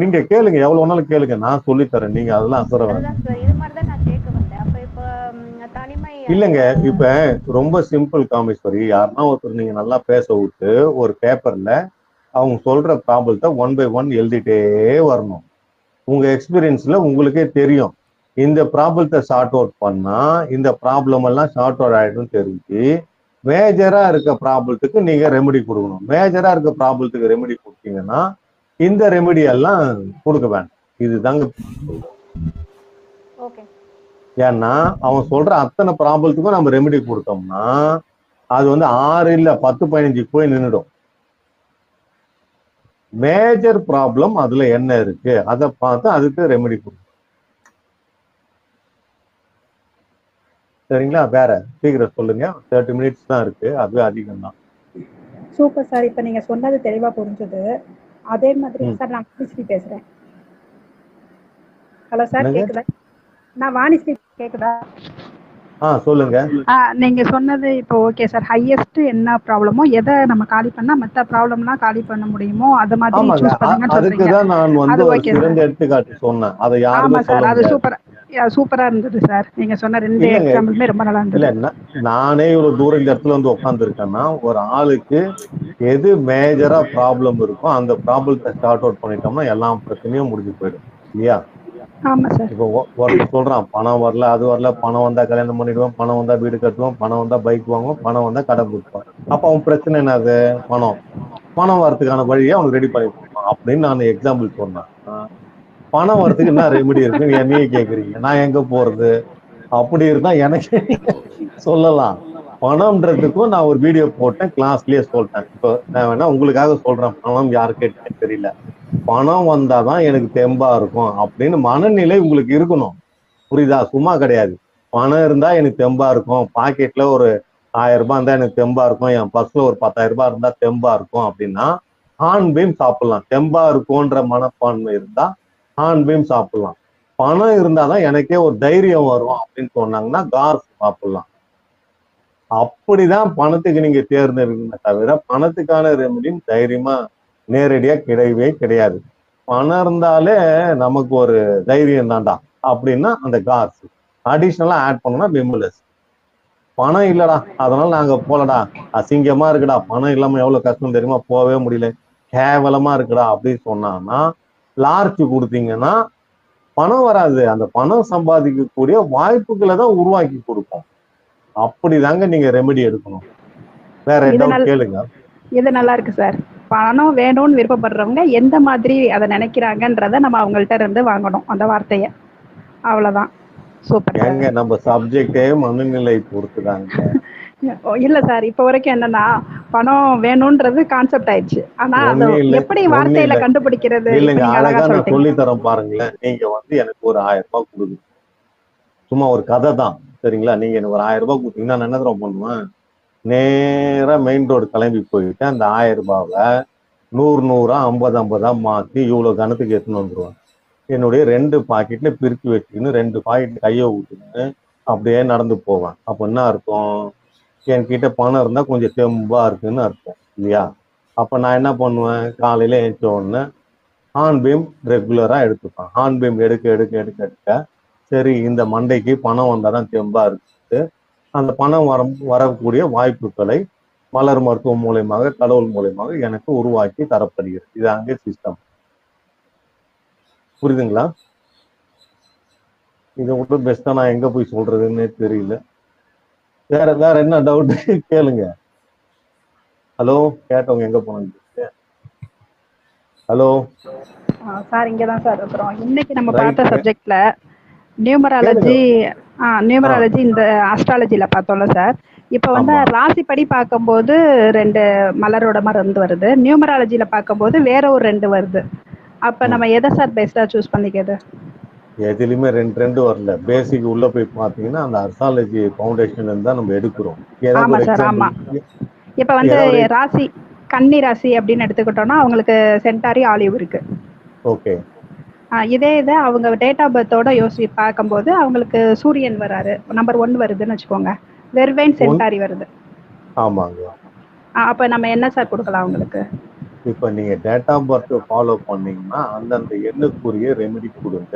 நீங்க கேளுங்க எவ்வளவு வேணாலும் கேளுங்க. நான் சொல்லி தரேன். நீங்க அதெல்லாம் அசர இல்லைங்க. இப்ப ரொம்ப சிம்பிள் காமேஸ்வரி. யாருன்னா ஒருத்தர் நீங்க நல்லா பேச விட்டு ஒரு பேப்பர்ல அவங்க சொல்ற ப்ராப்ளத்தை ஒன் பை ஒன் எழுதிட்டே வரணும். உங்க எக்ஸ்பீரியன்ஸ்ல உங்களுக்கே தெரியும். இந்த ப்ராப்ளத்தை ஷார்ட் அவுட் பண்ணா இந்த ப்ராப்ளம் எல்லாம் ஷார்ட் அவுட் ஆயிடும் தெரிஞ்சு மேஜரா இருக்க ப்ராப்ளத்துக்கு நீங்க ரெமெடி கொடுக்கணும். மேஜரா இருக்க ப்ராப்ளத்துக்கு ரெமெடி கொடுத்தீங்கன்னா இந்த ரெமெடி எல்லாம் கொடுக்க வேண்டாம். இதுதாங்க. ஏன்னா அவன் சொல்ற அத்தனை ப்ராப்ளத்துக்கும் நம்ம ரெமெடி கொடுத்தோம்னா அது வந்து ஆறு இல்ல பத்து பதினஞ்சுக்கு போய் நின்றுடும் மேஜர் ப்ராப்ளம் அதுல என்ன இருக்கு? அதை பார்த்து அதுக்கு ரெமெடி கொடுக்கும் சரிங்களா? வேற சீக்கிரம் சொல்லுங்க. தேர்ட்டி மினிட்ஸ் தான் இருக்கு. அதுவே அதிகம் தான் சூப்பர் சார் இப்போ நீங்க சொன்னது தெளிவா புரிஞ்சது. அதே மாதிரி. சார் நான் வாணிஸ்ரீ பேசுறேன். Hello sir? கேக்குதா? நான் வாணிஸ்ரீ கேக்குதா? சொல்லுங்க. நீங்க சொன்னது இப்போ ஓகே சார். ஹையஸ்ட் என்ன ப்ராப்ளமோ எதை நம்ம காலி பண்ணா மத்த ப்ராப்ளம்லாம் காலி பண்ண முடியுமோ அது மாதிரி சூஸ் அதுக்கு சொல்றீங்க. தான் நான் வந்து ஒரு. சிறந்த எடுத்துக்காட்டு சொன்னேன். அதை யாருமே சொல்ல அது முடியாது. சூப்பரா இருந்தது சார் நீங்க சொன்ன ரெண்டு. எக்ஸாம்பிளுமே ரொம்ப நல்லா இருந்தது. நானே இவ்வளவு தூரம் இந்த இடத்துல வந்து உட்காந்துருக்கேன்னா ஒரு ஆளுக்கு எது மேஜரா ப்ராப்ளம் இருக்கோ அந்த ப்ராப்ளத்தை ஸ்டார்ட் அவுட் பண்ணிட்டோம்னா எல்லா பிரச்சனையும் முடிஞ்சு போயிடும். இல்லையா? இப்போ சொல்றான் பணம் வரல அது வரல பணம் வந்தா கல்யாணம் பண்ணிடுவோம் பணம் வந்தா வீடு கட்டுவோம் பணம் வந்தா பைக் வாங்குவோம் பணம் வந்தா கடை கொடுப்போம் அப்ப அவன் பிரச்சனை என்னது? பணம். பணம் வரதுக்கான வழியை அவனுக்கு ரெடி பண்ணி கொடுப்பான். அப்படின்னு நான் எக்ஸாம்பிள் சொன்னேன். பணம் வரதுக்கு என்ன ரெமெடி இருக்குன்னு என்னையே கேக்குறீங்க. நான் எங்க போறது? அப்படி இருந்தா எனக்கு சொல்லலாம். பணம்ன்றதுக்கும் நான் ஒரு வீடியோ போட்டேன் கிளாஸ்லயே சொல்லிட்டேன். இப்போ நான் வேணா உங்களுக்காக சொல்றேன் பணம் யாரு கேட்டேன்னு தெரியல. பணம் வந்தாதான் எனக்கு தெம்பா இருக்கும் அப்படின்னு மனநிலை உங்களுக்கு இருக்கணும். புரியுதா? சும்மா கிடையாது. பணம் இருந்தா எனக்கு தெம்பா இருக்கும். பாக்கெட்ல ஒரு ஆயிரம் ரூபாய் இருந்தா எனக்கு தெம்பா இருக்கும். என் பர்ஸ்ல ஒரு பத்தாயிரம் ரூபாய் இருந்தா தெம்பா இருக்கும் அப்படின்னா ஆண் பீம் சாப்பிடலாம். தெம்பா இருக்கும்ன்ற மனப்பான்மை இருந்தா ஆண் பீம் சாப்பிடலாம். பணம் இருந்தாதான் எனக்கே ஒரு தைரியம் வரும் அப்படின்னு சொன்னாங்கன்னா கார்ஸ் சாப்பிடலாம். அப்படிதான் பணத்துக்கு நீங்க தேர்ந்தெடுக்கணுமே தவிர பணத்துக்கான ரெமடியும் தைரியமா நேரடியா கிடையவே கிடையாது. பணம் இருந்தாலே நமக்கு ஒரு தைரியம் தான்டா அப்படின்னா அந்த கார்ஸ். அடிஷ்னலா ஆட் பண்ணோம்னா பிம்புலஸ் பணம் இல்லடா அதனால நாங்க போலடா. அசிங்கமா இருக்குடா. பணம் இல்லாம எவ்வளவு கஷ்டம் தெரியுமா? போகவே முடியல. கேவலமா இருக்குடா அப்படின்னு சொன்னான்னா லார்ஜ் கொடுத்தீங்கன்னா பணம் வராது. அந்த பணம் சம்பாதிக்கக்கூடிய வாய்ப்புகளை தான் உருவாக்கி கொடுக்கும். அப்படிதாங்க நீங்க ரெமெடி எடுக்கணும். வேற நல்ல- கேளுங்க. இது நல்லா இருக்கு சார். பணம் வேணும்னு விருப்பப்படுறவங்க எந்த மாதிரி அதை நினைக்கிறாங்கன்றத நம்ம அவங்கள்ட்ட இருந்து வாங்கணும். அந்த வார்த்தைய. அவ்வளவுதான். சூப்பர் ஏங்க நம்ம சப்ஜெக்டே மனநிலை பொறுத்துதாங்க. இல்ல சார் இப்ப வரைக்கும் என்னன்னா பணம் வேணும்ன்றது கான்செப்ட் ஆயிடுச்சு. ஆனா அது எப்படி வார்த்தையில. கண்டுபிடிக்கிறது இல்லைங்க அழகா நான் சொல்லி தரேன் பாருங்களேன். நீங்க வந்து எனக்கு ஒரு ஆயிரம் ரூபாய் கொடுங்க. சும்மா ஒரு கதை தான் சரிங்களா? நீங்க எனக்கு ஒரு ஆயிரம் ரூபாய் கொடுத்தீங்கன்னா நான் என்ன தரம் பண்ணுவேன்? நேரா மெயின் ரோடு கிளம்பி போயிட்டு அந்த ஆயிரம் ரூபாவை நூறு நூறா ஐம்பது ஐம்பதா மாத்தி இவ்வளவு கணத்துக்கு எடுத்துன்னு வந்துருவேன். என்னுடைய ரெண்டு பாக்கெட்ல பிரிச்சு வச்சுக்கின்னு ரெண்டு பாக்கெட் கையை ஊட்டுன்னு அப்படியே நடந்து போவேன். அப்ப என்ன அர்த்தம்? என்கிட்ட பணம் இருந்தால் கொஞ்சம் தெம்பா இருக்குன்னு அர்த்தம் இல்லையா? அப்போ நான் என்ன பண்ணுவேன்? காலையில் எழுந்த உடனே ஹான்பீம் பீம் எடுத்துப்பேன். ஹான்பீம் எடுக்க எடுக்க எடுக்க எடுக்க. சரி இந்த மண்டைக்கு பணம் வந்தாதான் தெம்பா இருக்கு அந்த பணம் வர வரக்கூடிய வாய்ப்புகளை மலர் மருத்துவம் மூலயமாக கடவுள் மூலயமாக எனக்கு உருவாக்கி தரப்படுகிறது. இது அங்கே சிஸ்டம் புரியுதுங்களா? இதை விட்டு பெஸ்ட்டாக நான் எங்கே போய் சொல்கிறதுன்னே தெரியல. வேற வேற என்ன டவுட் கேளுங்க. ஹலோ கேட்டவங்க எங்க போனாங்க? ஹலோ சார் இங்கதான் சார் இருக்கிறோம். இன்னைக்கு நம்ம. பார்த்த சப்ஜெக்ட்ல நியூமராலஜி நியூமராலஜி இந்த அஸ்ட்ராலஜில பார்த்தோம்ல சார் இப்போ வந்து. ராசிப்படி பார்க்கும்போது ரெண்டு மலரோட மருந்து வருது. நியூமராலஜில பார்க்கும்போது வேற ஒரு ரெண்டு வருது. அப்ப நம்ம எதை சார் பெஸ்டா சூஸ் பண்ணிக்கிறது? எதுலயுமே ரெண்டு ரெண்டு வரல. பேசிக் உள்ள போய் பாத்தீங்கன்னா அந்த அர்சாலஜி ஃபவுண்டேஷன் தான் நம்ம எடுக்கிறோம். ஆமா சார், ஆமா. இப்போ வந்து ராசி கன்னி ராசி அப்படின்னு எடுத்துக்கிட்டோம்னா அவங்களுக்கு சென்டாரி ஆலிவ் இருக்கு. ஓகே. இதே இதை அவங்க டேட் ஆஃப் பர்த்தோட யோசி பார்க்கும்போது அவங்களுக்கு சூரியன் வராரு. நம்பர் ஒன் வருதுன்னு வச்சுக்கோங்க. வெர்வைன் சென்டாரி வருது. ஆமாங்க. அப்ப நம்ம என்ன சார் கொடுக்கலாம் அவங்களுக்கு? இப்ப நீங்க டேட் ஆஃப் பர்த் ஃபாலோ பண்ணீங்கன்னா அந்தந்த எண்ணுக்குரிய ரெமெடி கொடுங்க.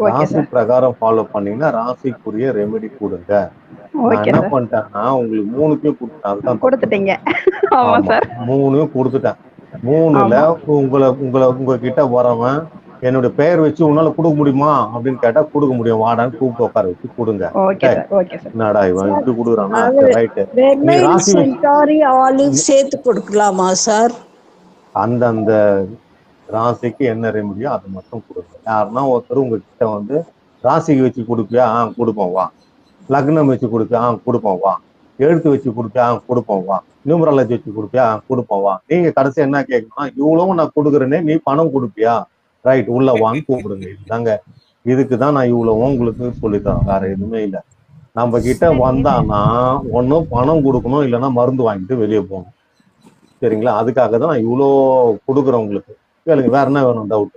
ராசி பிரகாரம் ஃபாலோ பண்ணீங்கன்னா ராசிக்குரிய ரெமெடி கொடுங்க. என்ன பண்ணிட்டேன்னா உங்களுக்கு மூணுக்கும் கொடுத்தேன். கொடுத்துட்டீங்க. ஆமா ஆமா சார். மூணையும் கொடுத்துட்டேன். மூணுல உங்களை உங்களை உங்ககிட்ட வரவன் என்னுடைய பெயர் வச்சு உன்னால கொடுக்க முடியுமா? அப்படின்னு கேட்டா கொடுக்க முடியும். வாடான்னு கூப்பிட்டு உட்கார வச்சு கொடுங்க. Okay sir okay sir. என்னடா இவன் இப்படி கொடுக்குறானா? ரைட்டு சேர்த்து கொடுக்கலாமா சார்? அந்தந்த ராசிக்கு என்ன ரெமடியோ அதை மட்டும் கொடுங்க. யாருன்னா ஒருத்தர் உங்ககிட்ட வந்து ராசிக்கு வச்சு கொடுப்பியா ஆ கொடுப்போம் வா. லக்னம் வச்சு கொடுப்பியா ஆ கொடுப்போம் வா. எழுத்து வச்சு கொடுப்பியா ஆ கொடுப்போம் வா. நியூமராலஜி வச்சு கொடுப்பியா ஆ கொடுப்போம் வா. நீங்க கடைசி என்ன கேட்கணும் இவ்வளவும் நான் கொடுக்குறேனே நீ பணம் கொடுப்பியா? ரைட் உள்ள வான்னு கூப்பிடுங்க. இதுதாங்க இதுக்கு தான் நான் இவ்வளவும் உங்களுக்கு சொல்லித்தரேன். வேற எதுவுமே இல்லை. நம்ம கிட்ட வந்தான்னா ஒன்றும் பணம் கொடுக்கணும் இல்லைன்னா மருந்து வாங்கிட்டு வெளியே போகணும். சரிங்களா? அதுக்காக தான் நான் இவ்வளோ கொடுக்குறேன் உங்களுக்கு. கேளுங்க வேற என்ன வேணும் டவுட்